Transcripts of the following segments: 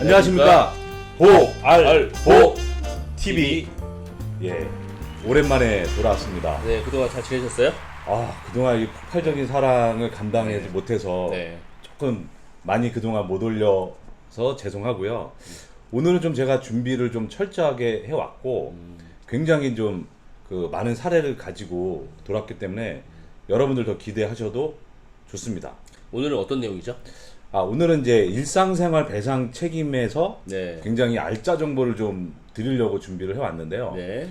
안녕하십니까 보알보 TV 예 오랜만에 돌아왔습니다. 네, 그동안 잘 지내셨어요? 아 그동안 이 폭발적인 사랑을 감당하지 못해서 네. 조금 많이 그동안 못 올려서 죄송하고요. 오늘은 좀 제가 준비를 좀 철저하게 해왔고 굉장히 좀 그 많은 사례를 가지고 돌았기 때문에 여러분들 더 기대하셔도 좋습니다. 오늘은 어떤 내용이죠? 아 오늘은 이제 일상생활 배상 책임에서 네. 굉장히 알짜 정보를 좀 드리려고 준비를 해왔는데요. 네.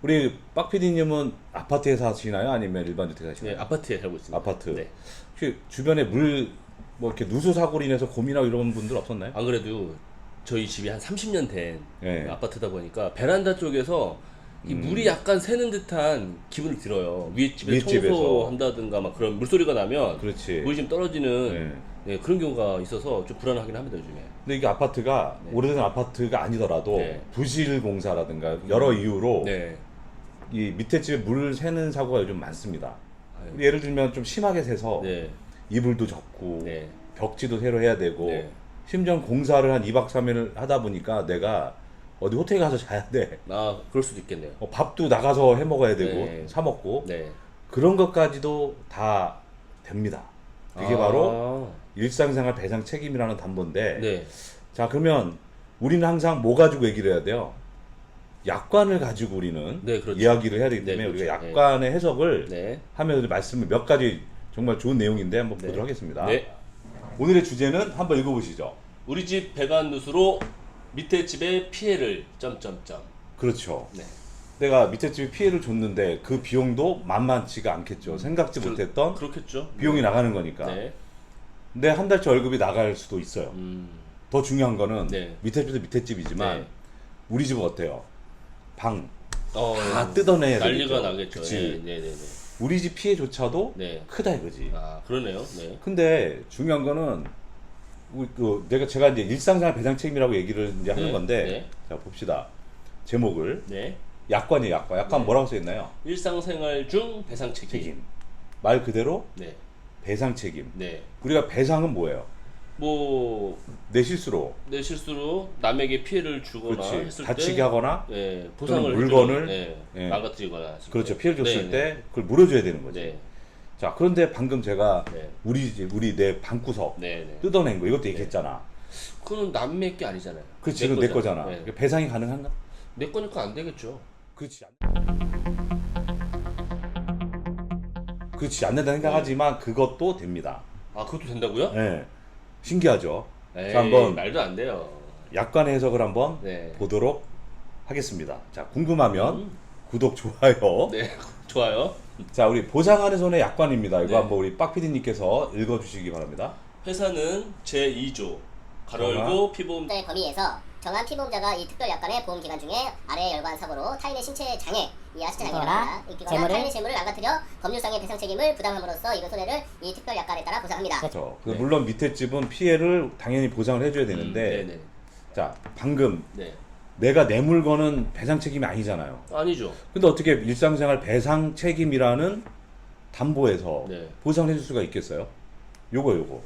우리 빡 PD님은 아파트에 사시나요? 아니면 일반 주택에 네, 사시나요? 아파트에 살고 있습니다. 아파트. 네. 혹시 주변에 물 뭐 이렇게 누수 사고로 인해서 고민하고 이런 분들 없었나요? 안 그래도 저희 집이 한 30년 된 네. 아파트다 보니까 베란다 쪽에서 이 물이 약간 새는 듯한 기분이 들어요. 위에 집에 윗집에서. 청소한다든가 막 그런 물소리가 나면 그렇지. 물이 좀 떨어지는 네, 그런 경우가 있어서 좀 불안하긴 합니다 요즘에. 근데 이게 아파트가 오래된 아파트가 아니더라도 네. 부실 공사라든가 여러 이유로 네. 이 밑에 집에 물 새는 사고가 요즘 많습니다. 아유. 예를 들면 좀 심하게 새서 네. 이불도 젖고 네. 벽지도 새로 해야 되고 네. 심지어 공사를 한 2박 3일을 하다 보니까 내가 어디 호텔 가서 자야 돼. 아, 그럴 수도 있겠네요. 어, 밥도 나가서 해 먹어야 되고 네. 사 먹고 네. 그런 것까지도 다 됩니다. 그게 아. 바로 일상생활 배상 책임이라는 담보인데 네. 자 그러면 우리는 항상 뭐 가지고 얘기를 해야 돼요? 약관을 가지고 우리는 네, 그렇죠. 이야기를 해야 되기 네, 때문에 그렇죠. 우리가 약관의 해석을 네. 하면서 말씀을 몇 가지 정말 좋은 내용인데 한번 네. 보도록 하겠습니다. 네. 오늘의 주제는 한번 읽어보시죠. 우리 집 배관 누수로 밑에 집에 피해를 점점점. 그렇죠. 네. 내가 밑에 집에 피해를 줬는데 그 비용도 만만치가 않겠죠. 생각지 그- 못했던 그렇겠죠. 비용이 나가는 거니까. 네. 근데 한 달치 월급이 나갈 수도 있어요. 음. 더 중요한 거는 네. 밑에 집도 밑에 집이지만 네. 우리 집은 어때요? 방 다 어, 뜯어내야 난리가 되겠죠. 나겠죠. 그치. 네, 네, 네. 우리 집 피해조차도 네. 크다 이거지. 아, 그러네요. 네. 근데 중요한 거는 우리 그 내가 제가 이제 일상생활 배상 책임이라고 얘기를 이제 하는 네, 건데 네. 자 봅시다. 제목을 네. 약관이에요, 약관. 약관 네. 뭐라고 써 있나요? 일상생활 중 배상 책임. 책임. 말 그대로 네. 배상 책임. 네. 우리가 배상은 뭐예요? 뭐, 내 실수로 내 실수로 남에게 피해를 주거나 그렇지 했을 다치게 때 하거나 네, 보상을 또는 물건을, 해주는, 네, 예. 망가뜨리거나 했을 그렇죠 때. 피해를 줬을 네, 때 그걸 물어줘야 되는 거지. 네. 자 그런데 방금 제가 네. 우리 집 우리 내 방구석 네, 네. 뜯어낸 거 이것도 얘기했잖아. 그건 남의 게 아니잖아요. 그 지금 내 거잖아. 네. 배상이 가능한가? 내 거니까 안 되겠죠. 그렇지. 그렇지 안 된다 생각하지만 그것도 됩니다. 아, 그것도 된다고요? 네. 신기하죠. 에이, 자 한번 말도 안 돼요. 약관의 해석을 한번 네. 보도록 하겠습니다. 자 궁금하면 음. 구독 좋아요. 네, 좋아요. 자 우리 보상하는 손의 약관입니다. 이거 네. 한번 우리 빡 PD님께서 읽어주시기 바랍니다. 회사는 제2조 가로 열고 피보험 의 범위에서 정한 피보험자가 이 특별 약관의 보험 기간 중에 아래 열관 사고로 타인의 신체 장애 이하 신체 장애를. 입거나 재물을- 타인의 재물을 망가뜨려 법률상의 배상 책임을 부담함으로써 이그 손해를 이 특별 약관에 따라 보상합니다. 그렇죠. 그 네. 물론 밑에 집은 피해를 당연히 보상을 해줘야 되는데 음, 네네. 자 방금 네. 내가 내 물건은 배상 책임이 아니잖아요. 아니죠. 근데 어떻게 일상생활 배상 책임이라는 담보에서 네. 보상을 해줄 수가 있겠어요? 요거 요거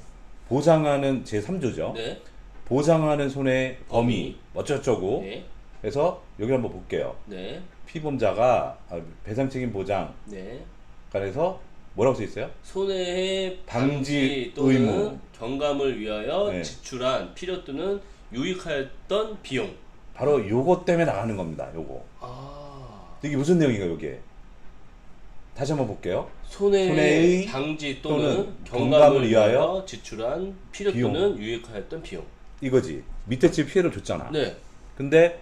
보상하는 제 3조죠. 네. 보상하는 손의 범위. 어쩌고저쩌고 네. 해서 여기 한번 볼게요. 네. 피보험자가 아, 배상 책임 보장 네. 관해서 뭐라고 써 있어요? 손해의 방지 방지 또는 의무. 경감을 위하여 네. 지출한 필요 또는 유익하였던 비용. 바로 요거 때문에 나가는 겁니다. 요거 아. 이게 무슨 내용인가요, 이게? 다시 한번 볼게요. 손해의, 손해의 방지 또는, 또는 경감을, 경감을 위하여 위하여 지출한 필요 비용. 또는 유익하였던 비용. 이거지. 밑에 집 피해를 줬잖아. 네. 근데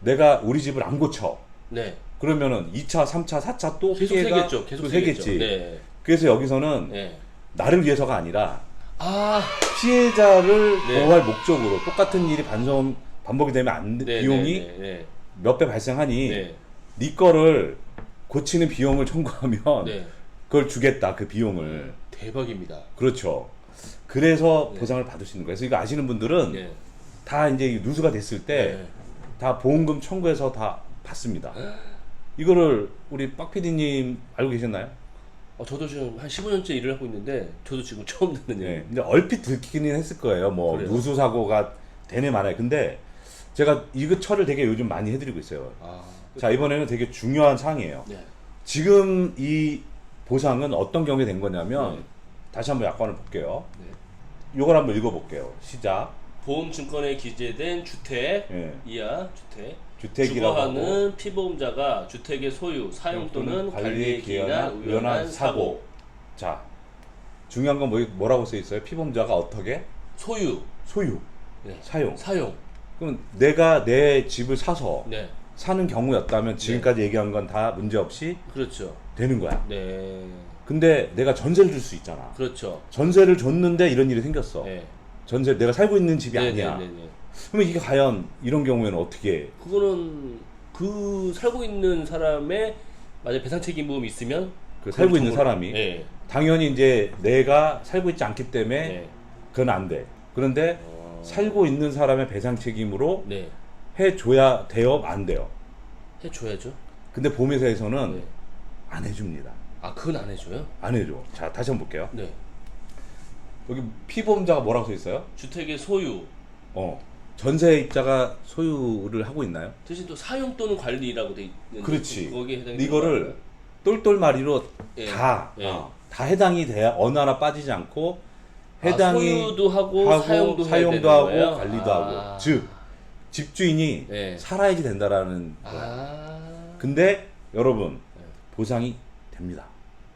내가 우리 집을 안 고쳐. 네. 그러면은 2차, 3차, 4차 또 계속 피해가 세겠죠. 계속 또 세겠죠. 세겠지. 네. 그래서 여기서는 네. 나를 위해서가 아니라 아. 피해자를 네. 보호할 목적으로 똑같은 일이 반성 반복이 되면 안 돼. 네, 비용이 네, 네, 몇 배 발생하니 네. 네 거를 고치는 비용을 청구하면 네. 그걸 주겠다 그 비용을 대박입니다. 그렇죠. 그래서 네. 보상을 받을 수 있는 거예요. 그래서 이거 아시는 분들은 네. 다 이제 이 누수가 됐을 때 네. 다 보험금 청구해서 다 받습니다. 이거를 우리 빡 PD님 알고 계셨나요? 어, 저도 지금 한 15년째 일을 하고 있는데 저도 지금 처음 듣는 네. 얘기. 근데 얼핏 듣기는 했을 거예요. 뭐 그래요? 누수 사고가 되네 말아요. 근데 제가 이거 처를 되게 요즘 많이 해드리고 있어요. 아, 자 이번에는 되게 중요한 사항이에요. 네. 지금 이 보상은 어떤 경우에 된 거냐면 네. 다시 한번 약관을 볼게요. 네. 이걸 한번 읽어볼게요. 시작. 보험증권에 기재된 주택 예. 이하 주택 주택이라고 주거하는 피보험자가 주택의 소유, 사용 또는 관리에 기인한 우연한 사고, 자 중요한 건 뭐, 뭐라고 써 있어요? 피보험자가 어떻게 소유, 소유, 네. 사용. 사용, 그럼 내가 내 집을 사서 네, 사는 경우였다면 지금까지 얘기한 건 다 문제 없이 그렇죠, 되는 거야. 네, 근데 내가 전세를 줄 수 있잖아. 그렇죠, 전세를 줬는데 이런 일이 생겼어. 네, 전세 내가 살고 있는 집이 네, 아니야. 네, 네, 네. 그러면 이게 과연 이런 경우에는 어떻게? 그거는 그 살고 있는 사람의 만약 배상 책임 보험이 있으면 그 살고 있는 사람이 네, 당연히 이제 내가 살고 있지 않기 때문에 네, 그건 안 돼. 그런데 어, 살고 있는 사람의 배상 책임으로 네, 해줘야 돼요, 안 돼요. 해줘야죠. 근데 보험회사에서는 네. 안 해줍니다. 아, 그건 안 해줘요? 안 해줘. 자, 다시 한번 볼게요. 네, 여기 피보험자가 뭐라고 써 있어요? 주택의 소유 어, 전세입자가 소유를 하고 있나요? 대신 또 사용 또는 관리라고 돼 있는 그렇지. 거기에 해당이 근데 이거를 똘똘마리로 예. 다, 예. 어, 다 해당이 돼야 어느 하나 빠지지 않고 아, 해당이 소유도 하고, 하고 사용도, 사용도 하고 거예요? 관리도 아. 하고 즉 집주인이 예. 살아야지 된다라는. 아, 근데 여러분 네. 보상이 됩니다.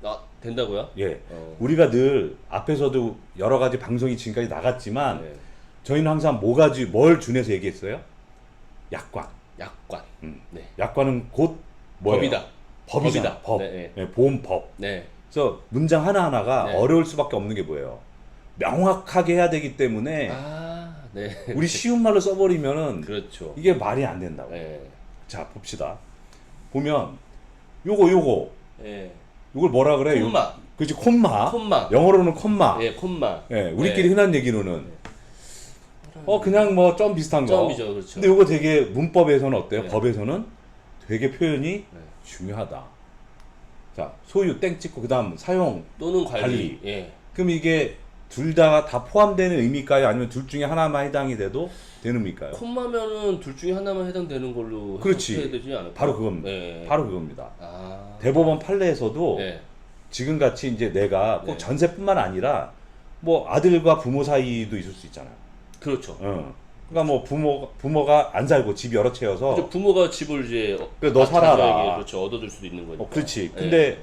아 된다고요? 예. 어. 우리가 늘 앞에서도 여러 가지 방송이 지금까지 나갔지만 네. 저희는 항상 뭐 가지 뭘 준해서 얘기했어요? 약관. 약관. 음. 네. 약관은 곧 뭐예요? 법이다. 법이다. 법이다. 법. 네, 예, 보험법. 네. 그래서 문장 하나 하나가 네. 어려울 수밖에 없는 게 뭐예요? 명확하게 해야 되기 때문에 아, 네. 우리 쉬운 말로 써버리면은 그렇죠. 이게 말이 안 된다고. 네. 자 봅시다. 보면 요거 요거 네. 이걸 뭐라 그래? 콤마. 그렇지 콤마. 콤마. 영어로는 콤마. 예, 콤마. 예, 우리끼리 네. 흔한 얘기로는 어 그냥 뭐 점 비슷한 거. 점이죠, 그렇죠. 근데 요거 되게 문법에서는 어때요? 네. 법에서는 되게 표현이 네. 중요하다. 자 소유 땡 찍고 그다음 사용. 또는 관리. 관리. 예. 그럼 이게 둘다다 포함되는 의미일까요? 아니면 둘 중에 하나만 해당이 돼도 되는 의미일까요? 콤마면은 둘 중에 하나만 해당되는 걸로 그렇지. 해야 되지 않을까? 바로 그겁니다. 네. 바로 그겁니다. 아. 대법원 판례에서도 네. 지금 같이 이제 내가 꼭 네. 전세뿐만 아니라 뭐 아들과 부모 사이도 있을 수 있잖아요. 그렇죠. 어. 그러니까 뭐 부모 부모가 안 살고 집 여러 채여서 그렇죠. 부모가 집을 이제 어, 그래, 너 살아라. 자녀에게 그렇죠. 얻어줄 수도 있는 거니까. 어, 그렇지. 네. 근데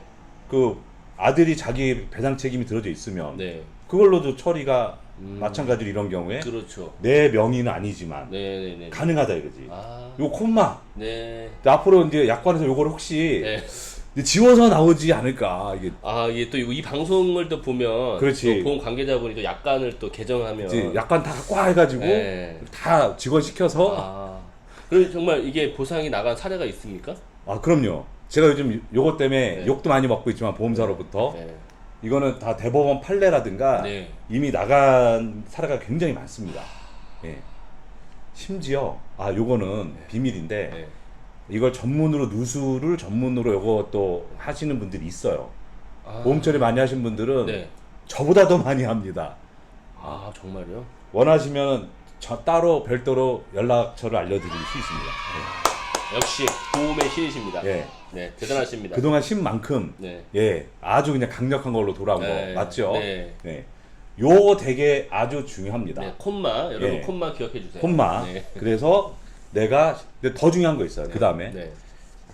그 아들이 자기 배상 책임이 들어져 있으면 네. 그걸로도 처리가 음. 마찬가지로 이런 경우에 그렇죠. 내 명의는 아니지만 네, 네, 네. 가능하다 이거지. 아. 요 콤마. 네. 근데 앞으로 이제 약관에서 요거를 혹시 네. 이제 지워서 나오지 않을까 이게 아, 이게 또 이 방송을 또 보면 그렇지. 또 보험 관계자분이 또 약관을 또 개정하면 이제 약관 다 갖고 와 해가지고 네. 다 직원 시켜서 아. 그럼 정말 이게 보상이 나간 사례가 있습니까? 아 그럼요. 제가 요즘 요것 때문에 네. 욕도 많이 먹고 있지만 보험사로부터 네. 이거는 다 대법원 판례라든가 네. 이미 나간 사례가 굉장히 많습니다. 예. 심지어 아 요거는 비밀인데 네. 이걸 전문으로 누수를 전문으로 요거 또 하시는 분들이 있어요. 아. 보험 처리 많이 하신 분들은 네. 저보다 더 많이 합니다. 아, 정말요? 원하시면 저 따로 별도로 연락처를 알려드릴 수 있습니다. 역시 보험의 신이십니다. 예. 예. 네, 대단하십니다. 그동안 신 만큼 네. 예 아주 그냥 강력한 걸로 돌아온 네. 거 맞죠? 네. 네. 요거 되게 아주 중요합니다. 네, 콤마 여러분 예. 콤마 기억해 주세요. 콤마. 네. 그래서 내가 근데 더 중요한 거 있어요. 그 다음에 네.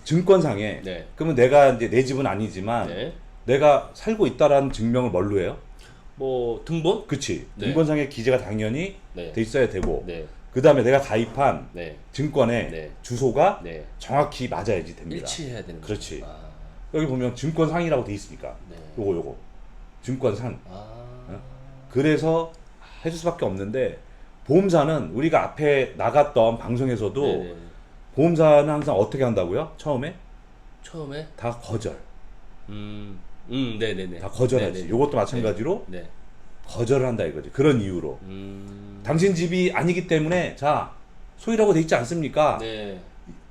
증권상에 네. 그러면 내가 이제 내 집은 아니지만 네. 내가 살고 있다라는 증명을 뭘로 해요? 뭐 등본? 그치. 네. 증권상에 기재가 당연히 네. 돼 있어야 되고 네. 그 다음에 내가 가입한 네. 증권의 네. 주소가 네. 정확히 맞아야지 됩니다. 일치해야 되는 거죠. 그렇지. 아. 여기 보면 증권상이라고 돼 있으니까 네. 요거 요거 증권상 아. 그래서 해줄 수밖에 없는데 보험사는 우리가 앞에 나갔던 방송에서도 네네. 보험사는 항상 어떻게 한다고요? 처음에 처음에 다 거절, 음. 음, 네, 네, 네. 다 거절하지. 네, 네. 요것도 마찬가지로 네. 거절을 한다 이거지. 그런 이유로 음. 당신 집이 아니기 때문에 자 소유라고 돼 있지 않습니까? 네.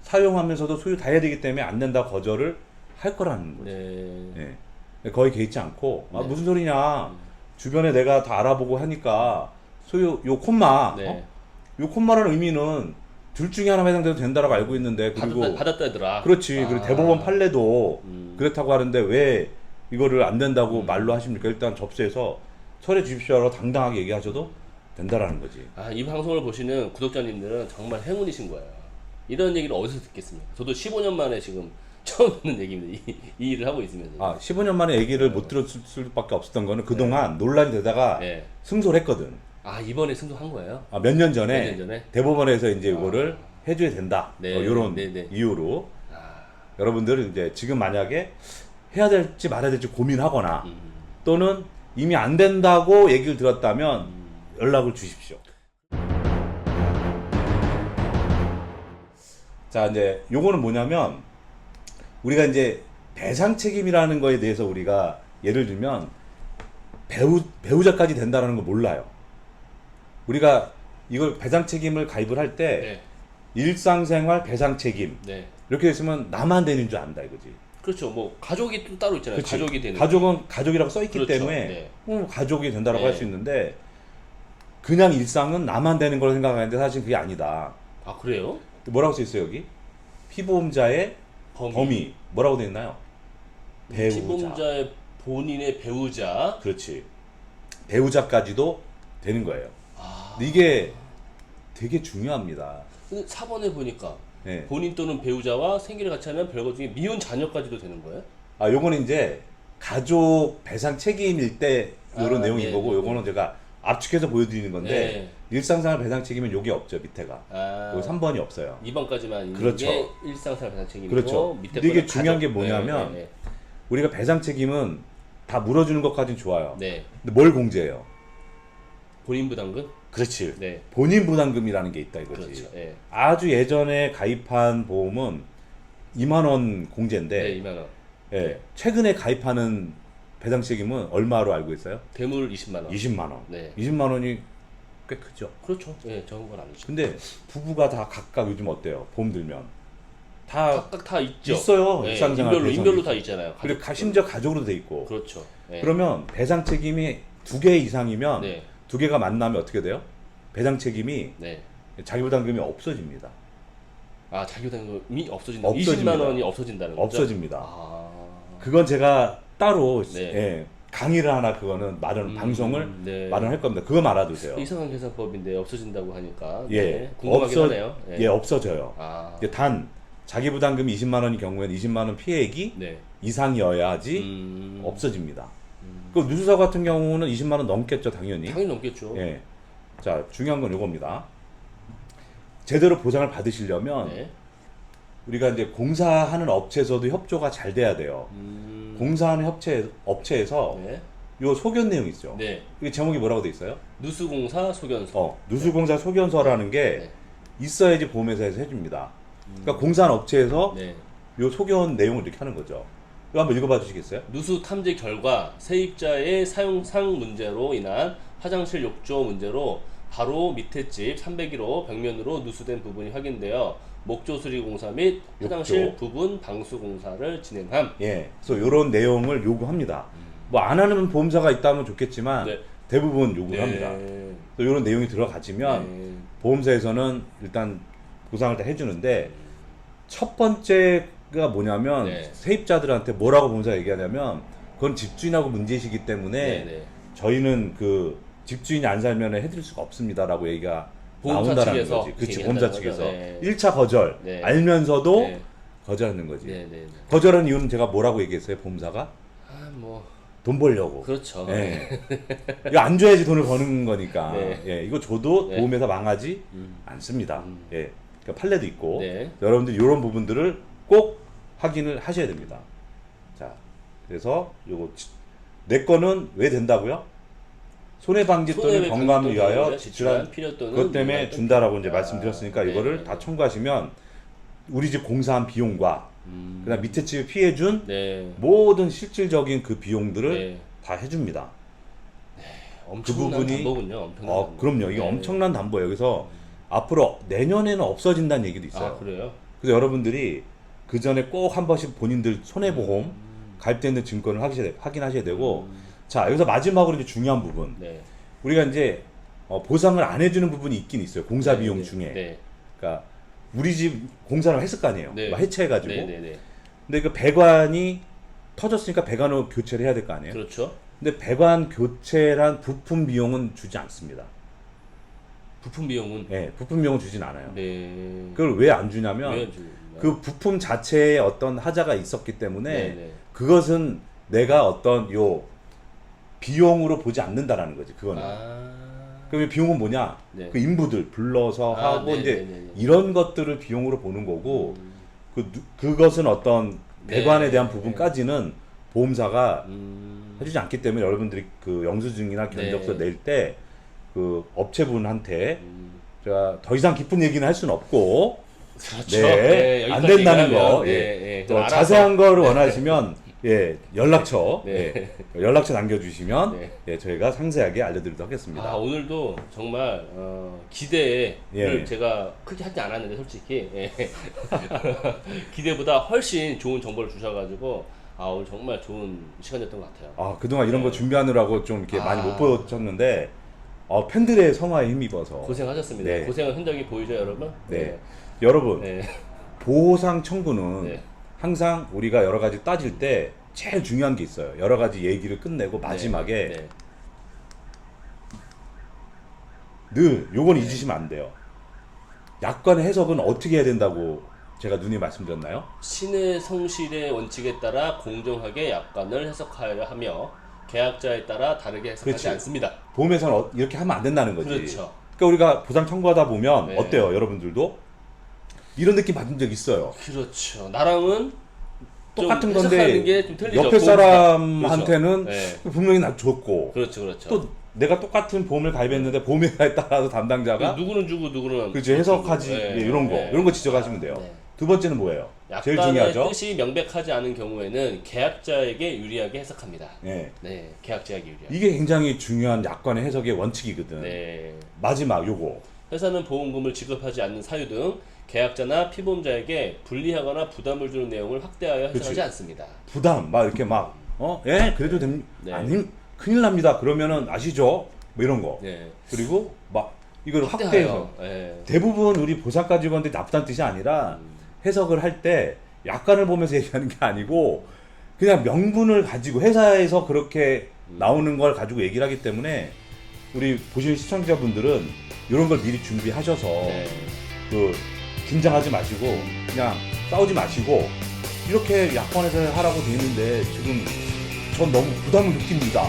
사용하면서도 소유 다 해야 되기 때문에 안 된다 거절을 할 거라는 거죠. 네. 예. 거의 개의치 않고 아 네. 무슨 소리냐 주변에 내가 다 알아보고 하니까 소유 요 콤마 네. 어? 요 콤마라는 의미는 둘 중에 하나 해당돼도 된다라고 알고 있는데 그리고 받았다, 받았다더라. 그렇지 아. 그리고 대법원 판례도 음. 그렇다고 하는데 왜 이거를 안 된다고 말로 하십니까 일단 접수해서 철회 주십시오라고 당당하게 얘기하셔도 된다라는 거지 아, 이 방송을 보시는 구독자님들은 정말 행운이신 거예요. 이런 얘기를 어디서 듣겠습니까? 저도 15년 만에 지금 처음 듣는 얘기입니다. 이, 이 일을 하고 있으면서. 아 15년 만에 얘기를 못 들었을 수밖에 없었던 거는 그동안 논란이 되다가 네. 승소를 했거든 아, 이번에 승소한 거예요? 아, 몇 년 전에, 몇년 전에? 대법원에서 이제 이거를 해줘야 된다. 네, 어, 요런 네, 네. 이유로 아, 여러분들은 이제 지금 만약에 해야 될지 말아야 될지 고민하거나 음. 또는 이미 안 된다고 얘기를 들었다면 연락을 주십시오. 자, 이제 요거는 뭐냐면 우리가 이제 배상 책임이라는 거에 대해서 우리가 예를 들면 배우 배우자까지 된다는 걸 몰라요. 우리가 이걸 배상 책임을 가입을 할때 네. 일상생활 배상 책임 네. 이렇게 있으면 나만 되는 줄 안다 이거지. 그렇죠. 뭐 가족이 또 따로 있잖아요. 그치? 가족이 되는. 가족은 가족이라고 써 있기 그렇죠. 때문에 네. 음, 가족이 된다라고 네. 할 수 있는데 그냥 일상은 나만 되는 걸로 생각하는데 사실 그게 아니다. 아, 그래요? 뭐라고 써 있어요 여기? 피보험자의 범위, 뭐라고 돼 있나요? 배우자. 피보험자의 본인의 배우자. 그렇지. 배우자까지도 되는 거예요. 아. 근데 이게 되게 중요합니다. 근데 4번에 보니까 예. 본인 또는 배우자와 생계를 같이 하면 별것 중에 미혼 자녀까지도 되는 거예요? 아, 요거는 이제 가족 배상 책임일 때 이런 아, 내용인 네, 거고 네, 요거는 제가 압축해서 보여드리는 건데 네. 일상생활 배상 책임은 요게 없죠 밑에가. 아. 여기 3번이 없어요. 2번까지만 있는 그렇죠. 게 일상생활 배상 책임이고 그렇죠. 밑에 근데 이게 거는 중요한 가족. 게 뭐냐면 네, 네, 우리가 배상 책임은 다 물어주는 것까지는 좋아요. 네. 네. 근데 뭘 공제해요? 본인 부담금? 그렇지. 네. 본인 부담금이라는 게 있다 이거지. 그렇죠. 예. 아주 예전에 가입한 보험은 2만 원 공제인데 네, 2만 원. 예, 최근에 가입하는 배상 책임은 얼마로 알고 있어요? 대물 20만 원. 20만 원. 네. 20만 원이 꽤 크죠. 그렇죠. 예, 적은 건 아니죠. 근데 부부가 다 각각 요즘 어때요? 보험 들면 다 각각 다 있죠. 있어요. 예, 일상생활 인별로 배상이. 인별로 다 있잖아요. 그리고 가-. 심지어 가족으로 돼 있고. 그렇죠. 예. 그러면 배상 책임이 두 개 이상이면 네. 두 개가 만나면 어떻게 돼요? 배상 책임이 네. 자기 부담금이 없어집니다. 아, 자기 부담금이 없어진다. 없어집니다. 20만 원이 없어진다는 거죠. 없어집니다. 아. 그건 제가 따로 네. 예, 강의를 하나 그거는 마련 음, 방송을 네. 마련할 겁니다. 그거 알아두세요. 이상한 계산법인데 없어진다고 하니까 예, 네, 궁금하긴 없어 하네요. 예, 없어져요. 아. 단 자기 부담금이 20만 원인 경우에는 20만 원 피해액이 네. 이상이어야지 음. 없어집니다. 그 누수사 같은 경우는 20만 원 넘겠죠, 당연히. 당연히 넘겠죠. 예. 자, 중요한 건 이겁니다. 제대로 보장을 받으시려면 네. 우리가 이제 공사하는 업체에서도 협조가 잘 돼야 돼요. 음. 공사하는 협체 업체에서 네. 요 소견 내용 있죠. 네. 이게 제목이 뭐라고 돼 있어요? 누수공사 소견서. 어, 누수공사 소견서라는 게 네. 있어야지 보험회사에서 해줍니다. 그러니까 공사하는 업체에서 네. 요 소견 내용을 이렇게 하는 거죠. 이거 한번 읽어봐 주시겠어요? 누수 탐지 결과 세입자의 사용상 문제로 인한 화장실 욕조 문제로 바로 밑에 집 301호 벽면으로 누수된 부분이 확인되어 목조 수리 공사 및 화장실 욕조. 부분 방수 공사를 진행함. 예. 그래서 요런 내용을 요구합니다. 뭐 안 하는 보험사가 있다면 좋겠지만 네. 대부분 요구를 합니다. 네. 또 이런 내용이 들어가지면 네. 보험사에서는 일단 보상을 다 해주는데 첫 번째 가 뭐냐면 네. 세입자들한테 뭐라고 보험사가 얘기하냐면 그건 집주인하고 문제시기 때문에 네, 네. 저희는 그 집주인이 안 살면 해드릴 수가 없습니다라고 얘기가 보험사 나온다는 측에서 거지. 그치 보험사 얘기한다는 측에서 거죠. 네. 1차 거절 네. 알면서도 네. 거절하는 거지. 네, 네, 네. 거절한 이유는 제가 뭐라고 얘기했어요 보험사가 아, 뭐 돈 벌려고. 그렇죠. 예. 이거 안 줘야지 돈을 버는 거니까. 네. 예, 이거 줘도 네. 보험회사 망하지 음. 않습니다. 음. 예. 그러니까 판례도 있고. 네. 여러분들 이런 부분들을 꼭 확인을 하셔야 됩니다. 자, 그래서 요거 지- 내 거는 왜 된다고요? 손해 방지 또는 또는 위하여 지출한 필요 또는 그것 때문에 준다라고 이제 아, 말씀드렸으니까 네, 이거를 네, 다 네. 청구하시면 우리 집 공사한 비용과 음. 그다음 밑에 집에 피해준 네. 모든 실질적인 그 비용들을 네. 다 해줍니다. 엄청난 부분이- 담보군요. 엄청난 어, 담보. 그럼요. 이게 네. 엄청난 담보예요. 그래서 앞으로 내년에는 없어진다는 얘기도 있어요. 아, 그래요? 그래서 여러분들이 그 전에 꼭 한 번씩 본인들 손해보험 가입되어 있는 증권을 확인하셔야, 확인하셔야 되고 자 여기서 마지막으로 이제 중요한 부분 네. 우리가 이제 어, 보상을 안 해주는 부분이 있긴 있어요 공사 비용 네, 중에 네. 그러니까 우리 집 공사를 했을 거 아니에요 네. 막 해체해가지고 네, 네, 네. 근데 그 배관이 터졌으니까 배관을 교체를 해야 될 거 아니에요 그렇죠. 근데 배관 교체란 부품 비용은 주지 않습니다 부품 비용은 예 부품 비용은 주진 않아요 네. 그걸 왜 안 주냐면 왜 주- 그 부품 자체에 어떤 하자가 있었기 때문에 네, 네. 그것은 내가 어떤 요 비용으로 보지 않는다라는 거지 그거는 아. 그럼 이 비용은 뭐냐 네. 그 인부들 불러서 아, 하고 네, 이제 네, 네, 네. 이런 것들을 비용으로 보는 거고 음. 그 누- 그것은 어떤 네, 배관에 대한 네. 부분까지는 보험사가 음. 해주지 않기 때문에 여러분들이 그 영수증이나 견적서 네. 낼때 그 업체분한테 음. 제가 더 이상 깊은 얘기는 할 수는 없고 그렇죠. 네, 안 여기까지 된다는 얘기하면, 거. 예, 예. 예. 또 알아서. 자세한 거를 원하시면 예 연락처 네. 예, 연락처 남겨 주시면 네. 예, 저희가 상세하게 알려 드리도록 하겠습니다. 아, 오늘도 정말 어, 기대를 예. 제가 크게 하지 않았는데 솔직히 예. 기대보다 훨씬 좋은 정보를 주셔 가지고 아 오늘 정말 좋은 시간이었던 것 같아요. 아 그동안 이런 거 준비하느라고 좀 이렇게 많이 아. 못 보여줬는데 어, 팬들의 성화에 힘입어서 고생하셨습니다. 네. 고생한 흔적이 보이죠, 여러분? 네. 여러분 네. 보호상 청구는 네. 항상 우리가 여러 가지 따질 때 제일 중요한 게 있어요. 여러 가지 얘기를 끝내고 마지막에 네. 늘 요건 잊으시면 안 돼요. 약관의 해석은 어떻게 해야 된다고 제가 눈에 말씀드렸나요? 신의 성실의 원칙에 따라 공정하게 약관을 해석하여 하며 계약자에 따라 다르게 해석하지 그렇지. 않습니다. 보험에서는 어- 이렇게 하면 안 된다는 거지. 그렇죠. 그러니까 우리가 보상 청구하다 보면 네. 어때요, 여러분들도? 이런 느낌 받은 적 있어요. 그렇죠. 나랑은 똑같은 좀 건데 해석하는 게좀 틀리죠. 옆에. 사람한테는 그렇죠. 네. 분명히 나 줬고 그렇죠, 그렇죠. 또 내가 똑같은 보험을 가입했는데 보험에 따라서 담당자가 누구는 주고 누구는 그렇지 해석하지 네, 예, 이런 거 네. 이런 거 지적하시면 돼요. 네. 두 번째는 뭐예요? 제일 중요하죠. 뜻이 명백하지 않은 경우에는 계약자에게 유리하게 해석합니다. 예. 네, 계약자에게 유리하게. 이게 굉장히 중요한 약관의 해석의 원칙이거든. 네. 마지막 요거. 회사는 보험금을 지급하지 않는 사유 등 계약자나 피보험자에게 불리하거나 부담을 주는 내용을 확대하여 해석하지. 않습니다. 부담 막 이렇게 막 어? 예? 그래도 됩니다. 네. 아니 큰일 납니다. 그러면은 아시죠? 뭐 이런 거. 네. 그리고 막 이걸 확대해서 확대하여. 네. 대부분 우리 보상가 직원들이 나쁘다는 뜻이 아니라 해석을 할 때 약관을 보면서 얘기하는 게 아니고 그냥 명분을 가지고 회사에서 그렇게 나오는 걸 가지고 얘기를 하기 때문에 우리 보시는 시청자분들은 이런 걸 미리 준비하셔서 네. 그 긴장하지 마시고 그냥 싸우지 마시고 이렇게 약관에서 하라고 돼 있는데 지금 전 너무 부담을 느낍니다.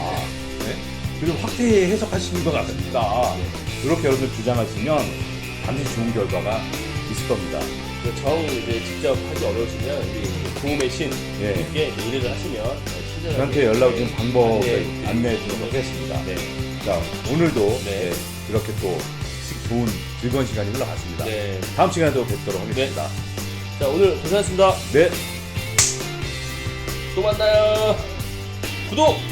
네? 그리고 확대 해석하시는 것 같습니다. 이렇게 여러분들 주장하시면 반드시 좋은 결과가 있을 겁니다. 그정 이제 직접 하기 어려우시면 우리 신 예. 분께 의뢰를 하시면 친절하게 저한테 연락 주신 방법을 안내해 주도록 하겠습니다. 네. 자, 오늘도 네. 네, 이렇게 또 시- 좋은 즐거운 시간이 흘러갔습니다. 네. 다음 시간에도 뵙도록 하겠습니다. 자, 오늘 고생하셨습니다. 네. 또 만나요. 구독!